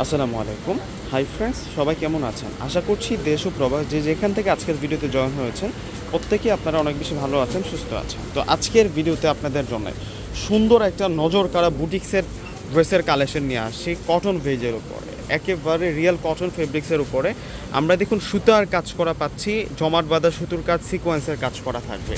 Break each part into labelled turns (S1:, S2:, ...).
S1: আসসালামু আলাইকুম। Hi friends সবাই কেমন আছেন? আশা করছি দেশ ও প্রবাস যে যেখান থেকে আজকের ভিডিওতে জয়েন হয়েছেন প্রত্যেকেই আপনারা অনেক বেশি ভালো আছেন, সুস্থ আছেন। তো আজকের ভিডিওতে আপনাদের জন্য সুন্দর একটা নজর কাড়া বুটিক্সের ড্রেসের কালেকশন নিয়ে আসছি কটন ভেজের উপরে। একেবারে রিয়েল কটন ফেব্রিক্সের উপরে। আমরা দেখুন সুতার কাজ করা পাচ্ছি, জমাট বাঁধা সুতোর কাজ সিকোয়েন্সের কাজ করা থাকবে।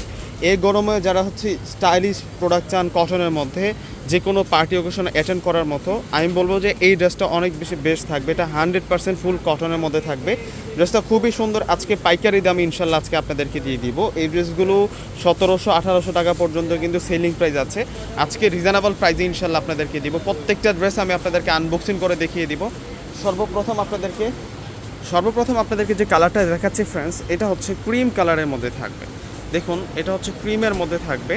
S1: এই গরমে যারা হচ্ছে স্টাইলিশ প্রোডাক্ট চান কটনের মধ্যে যে কোনো পার্টি ওকেশন অ্যাটেন্ড করার মতো, আমি বলব যে এই ড্রেসটা অনেক বেশি বেস্ট থাকবে। এটা হান্ড্রেড পার্সেন্ট ফুল কটনের মধ্যে থাকবে। ড্রেসটা খুবই সুন্দর। আজকে পাইকারি দামে ইনশাল্লাহ আজকে আপনাদেরকে দিয়ে দিব। এই ড্রেসগুলো সতেরোশো, আঠারোশো টাকা পর্যন্ত কিন্তু সেলিং প্রাইস আছে। আজকে রিজনেবল প্রাইসে ইনশাল্লাহ আপনাদেরকে দিব। প্রত্যেকটা ড্রেস আমি আপনাদেরকে আনবক্সিং করে দেখিয়ে দিব। সর্বপ্রথম আপনাদেরকে সর্বপ্রথম আপনাদেরকে যে কালারটা দেখাচ্ছি ফ্রেন্ডস এটা হচ্ছে ক্রিম কালারের মধ্যে থাকবে। দেখুন, এটা হচ্ছে ক্রিমের মধ্যে থাকবে।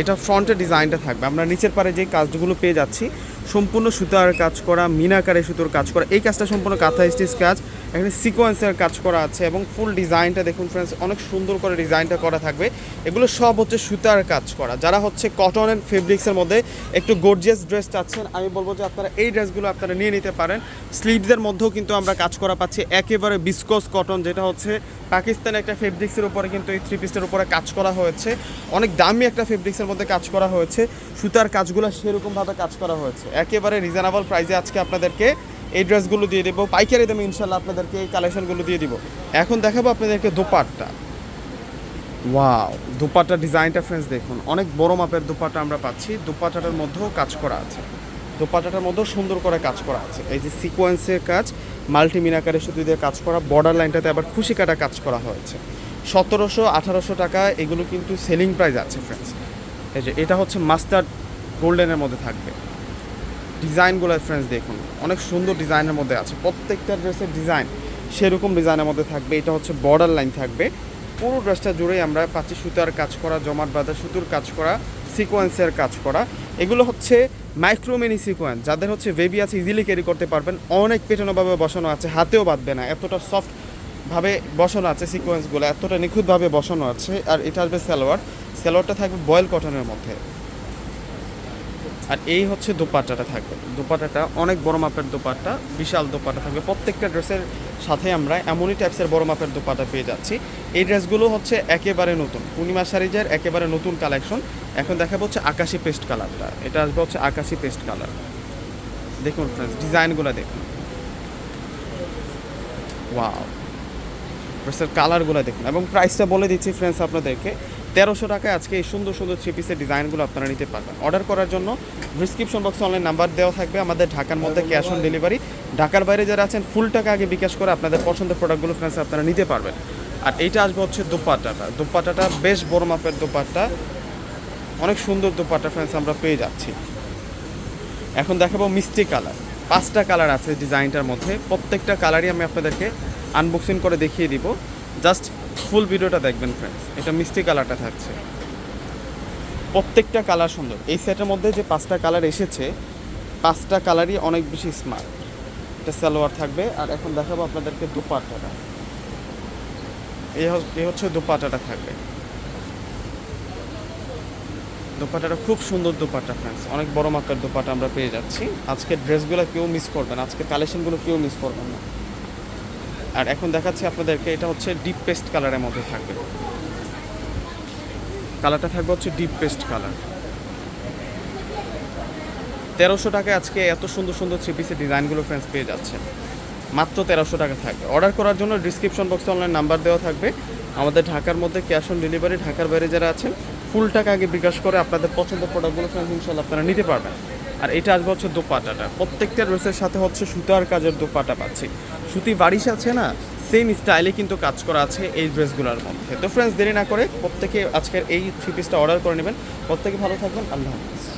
S1: এটা ফ্রন্টের ডিজাইনটা থাকবে। আমরা নিচের পারে যে কাজগুলো পেয়ে যাচ্ছি, সম্পূর্ণ সুতার কাজ করা মিনাকারে সুতোর কাজ করা, এই কাজটা সম্পূর্ণ কাঁথা স্টিচ কাজ। এখানে সিকোয়েন্সের কাজ করা আছে এবং ফুল ডিজাইনটা দেখুন ফ্রেন্ডস অনেক সুন্দর করে ডিজাইনটা করা থাকবে। এগুলো সব হচ্ছে সুতার কাজ করা। যারা হচ্ছে কটনের ফেব্রিক্সের মধ্যে একটু গর্জিয়াস ড্রেস চাচ্ছেন, আমি বলব যে আপনারা এই ড্রেসগুলো আপনারা নিয়ে নিতে পারেন। স্লিভসের মধ্যেও কিন্তু আমরা কাজ করা পাচ্ছি। একেবারে বিস্কস কটন যেটা হচ্ছে পাকিস্তানের একটা ফেব্রিক্সের উপরে কিন্তু এই থ্রি পিসের উপরে কাজ করা হয়েছে। অনেক দামি একটা ফেব্রিক্সের মধ্যে কাজ করা হয়েছে। সুতার কাজগুলো সেরকমভাবে কাজ করা হয়েছে। একেবারে রিজনেবল প্রাইসে আজকে আপনাদেরকে এই ড্রেসগুলো দিয়ে দেবো। পাইকারি দামে ইনশাল্লাহ আপনাদেরকে এই কালেকশনগুলো দিয়ে দিব। এখন দেখাবো আপনাদেরকে দোপাট্টা। ওয়াও, দুপাট্টা ডিজাইনটা ফ্রেন্ডস দেখুন, অনেক বড় মাপের দুপাট্টা আমরা পাচ্ছি। দুপাট্টাটার মধ্যেও কাজ করা আছে। দুপাট্টাটার মধ্যেও সুন্দর করে কাজ করা আছে। এই যে সিকোয়েন্সের কাজ মাল্টি মিনাকারে শুধু দিয়ে কাজ করা বর্ডার লাইনটাতে আবার খুশি কাটা কাজ করা হয়েছে। সতেরোশো, আঠারোশো টাকা, এগুলো কিন্তু সেলিং প্রাইস আছে ফ্রেন্ডস এই যে এটা হচ্ছে মাস্টার্ড গোল্ডেনের মধ্যে থাকবে। ডিজাইনগুলো ফ্রেন্ডস দেখুন, অনেক সুন্দর ডিজাইনের মধ্যে আছে। প্রত্যেকটা ড্রেসের ডিজাইন সেরকম ডিজাইনের মধ্যে থাকবে। এটা হচ্ছে বর্ডার লাইন থাকবে। পুরো ড্রেসটা জুড়েই আমরা পাচ্ছি সুতার কাজ করা, জমাট বাঁধা, সুতোর কাজ করা সিকোয়েন্সের কাজ করা। এগুলো হচ্ছে মাইক্রোমিনি সিকোয়েন্স যাদের হচ্ছে বেবি আছে ইজিলি ক্যারি করতে পারবেন। অনেক পেটানোভাবে বসানো আছে, হাতেও বাঁধবে না। এতটা সফট ভাবে বসানো আছে সিকোয়েন্সগুলো এতটা নিখুঁতভাবে বসানো আছে। আর এটা আসবে সালোয়ার। সালোয়ারটা থাকবে বয়েল কটনের মধ্যে। আর এই হচ্ছে দোপাট্টাটা থাকবে। দোপাট্টাটা অনেক বড় মাপের দোপাট্টা, বিশাল দোপাট্টা থাকবে। প্রত্যেকটা ড্রেসের সাথে আমরা এমনই টাইপসের বড় মাপের দোপাট্টা পেয়ে যাচ্ছি। এই ড্রেসগুলো হচ্ছে একেবারে নতুন। পূর্ণিমা শাড়িজের একেবারে নতুন কালেকশন এখন দেখাবো হচ্ছে আকাশি পেস্ট কালারটা এটা আসবে হচ্ছে আকাশি পেস্ট কালার দেখুন ফ্রেন্ডস ডিজাইনগুলো দেখুন। ওয়াও ড্রেসের কালারগুলো দেখুন। এবং প্রাইসটা বলে দিচ্ছি ফ্রেন্ডস আপনাদেরকে। তেরোশো টাকায় আজকে এই সুন্দর সুন্দর থ্রি পিসের ডিজাইনগুলো আপনারা নিতে পারবেন। অর্ডার করার জন্য ডিসক্রিপশন বক্সে অনলাইন নাম্বার দেওয়া থাকবে, আমাদের ঢাকার মধ্যে ক্যাশ অন ডেলিভারি ঢাকার বাইরে যারা আছেন ফুল টাকা আগে বিকাশ করে আপনাদের পছন্দের প্রোডাক্টগুলো ফ্রেন্ডস আপনারা নিতে পারবেন। আর এইটা আসবে হচ্ছে দোপাট্টাটা। দোপাট্টাটা বেশ বড় মাপের দোপাট্টা। অনেক সুন্দর দোপাট্টা ফ্রেন্ডস আমরা পেয়ে যাচ্ছি। এখন দেখাবো মিষ্টি কালার। পাঁচটা কালার আছে ডিজাইনটার মধ্যে। প্রত্যেকটা কালারই আমি আপনাদেরকে আনবক্সিং করে দেখিয়ে দিব। জাস্ট ফুল ভিডিওটা দেখবেন ফ্রেন্ডস এটা মিষ্টি কালারটা থাকছে। প্রত্যেকটা কালার সুন্দর। এই সেটের মধ্যে যে পাঁচটা কালার এসেছে, পাঁচটা কালারই অনেক বেশি স্মার্ট এটা সালোয়ার থাকবে, আর এখন দেখাবো আপনাদেরকে দুপাট্টাটা। এই হচ্ছে দুপাট্টাটা থাকবে। দোপাটাটা খুব সুন্দর দোপাটা ফ্রেন্ডস অনেক বড় মাপের দোপাটা আমরা পেয়ে যাচ্ছি। আজকের ড্রেসগুলো কেউ মিস করবেন আজকে কালেকশনগুলো কেউ মিস করবেন না। আর এখন দেখাচ্ছি আপনাদেরকে, এটা হচ্ছে ডিপ পেস্ট কালারের মধ্যে থাকবে। কালারটা থাকবে হচ্ছে ডিপ পেস্ট কালার তেরোশো টাকায় আজকে এত সুন্দর সুন্দর থ্রি পিসের ডিজাইনগুলো ফ্রেন্ডস পেয়ে যাচ্ছে মাত্র তেরোশো টাকা থাকবে। অর্ডার করার জন্য ডিসক্রিপশন বক্সে অনলাইন নাম্বার দেওয়া থাকবে। আমাদের ঢাকার মধ্যে ক্যাশ অন ডেলিভারি ঢাকার বাইরে যারা আছেন ফুল টাকা আগে বিকাশ করে আপনাদের পছন্দের প্রোডাক্টগুলো ফ্রেন্ডস ইনশাল্লাহ আপনারা নিতে পারবেন। আর এটা আসবে হচ্ছে দোপাটাটা। প্রত্যেকটা ড্রেসের সাথে হচ্ছে সুতার কাজের দোপাটা পাচ্ছি। সুতি বারিশ আছে না সেম স্টাইলে কিন্তু কাজ করা আছে এই ড্রেসগুলোর মধ্যে। তো ফ্রেন্ডস দেরি না করে প্রত্যেকে আজকের এই থ্রি পিসটা অর্ডার করে নেবেন। প্রত্যেকে ভালো থাকবেন। আল্লাহ হাফিজ।